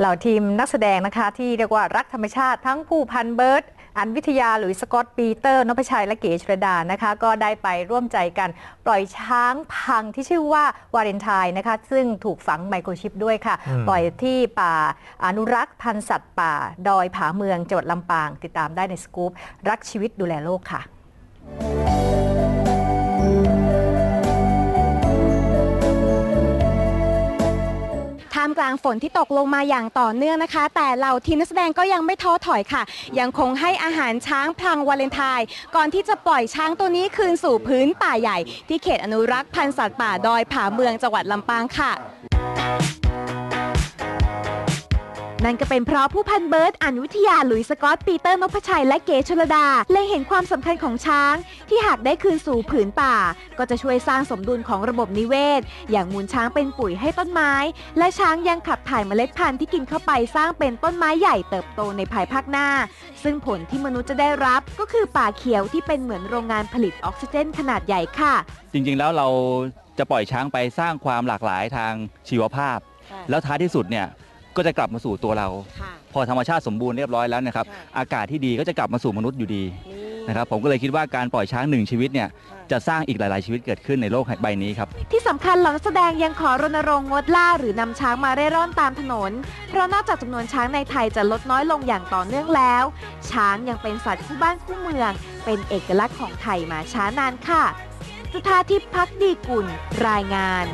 เหล่าทีมนักแสดงนะคะ ที่เรียกว่ารักธรรมชาติทั้งผู้พันเบิร์ตอันวิทยาหรือสกอตปีเตอร์นพชัยและเก๋ชรดานะคะ ก็ได้ไปร่วมใจกันปล่อยช้างพังที่ชื่อว่าวาเลนไทน์นะคะ ซึ่งถูกฝังไมโครชิปด้วยค่ะอืมปล่อยที่ป่าอนุรักษ์พันธุ์สัตว์ป่า ดอยผาเมืองจังหวัดลำปาง ติดตามได้ในสกู๊ปรักชีวิตดูแลโลกค่ะามกลางฝนที่ตกลงมาอย่างต่อเนื่องนะคะ แต่เหล่าทีมนักแสดงก็ยังไม่ท้อถอยค่ะ ยังคงให้อาหารช้างพลังวาเลนไทน์ก่อนที่จะปล่อยช้างตัวนี้คืนสู่พื้นป่าใหญ่ ที่เขตอนุรักษ์พันธุ์สัตว์ป่าดอยผาเมืองจังหวัดลำปางค่ะ นั่นก็เป็นเพราะผู้พันเบิร์ตอันวิทยาหลุยส์สกอตปีเตอร์นพชัยและเก๋ชลดาเล็งเห็นความสำคัญของช้าง ที่หากได้คืนสู่ผืนป่า ก็จะช่วยสร้างสมดุลของระบบนิเวศ อย่างมูลช้างเป็นปุ๋ยให้ต้นไม้ และช้างยังขับถ่ายเมล็ดพันธุ์ที่กินเข้าไปสร้างเป็นต้นไม้ใหญ่เติบโตในภายภาคหน้า ซึ่งผลที่มนุษย์จะได้รับก็คือป่าเขียวที่เป็นเหมือนโรงงานผลิตออกซิเจนขนาดใหญ่ค่ะ จริงๆแล้วเราจะปล่อยช้างไปสร้างความหลากหลายทางชีวภาพ แล้วท้ายที่สุดเนี่ย ก็จะกลับมาสู่ตัวเราพอธรรมชาติสมบูรณ์เรียบร้อยแล้วนะครับ ค่ะ อากาศที่ดีก็จะกลับมาสู่มนุษย์อยู่ดีนะครับ ผมก็เลยคิดว่าการปล่อยช้างหนึ่งชีวิตเนี่ยจะสร้างอีกหลายๆชีวิตเกิดขึ้นในโลกใบนี้ครับ ที่สำคัญเหล่านักแสดงยังขอรณรงค์งดล่าหรือนำช้างมาเร่ร่อนตามถนน เพราะนอกจากจำนวนช้างในไทยจะลดน้อยลงอย่างต่อเนื่องแล้ว ช้างยังเป็นสัตว์คู่บ้านคู่เมือง เป็นเอกลักษณ์ของไทยมาช้านานค่ะ จุธาทิพย์พักดีกุลรายงาน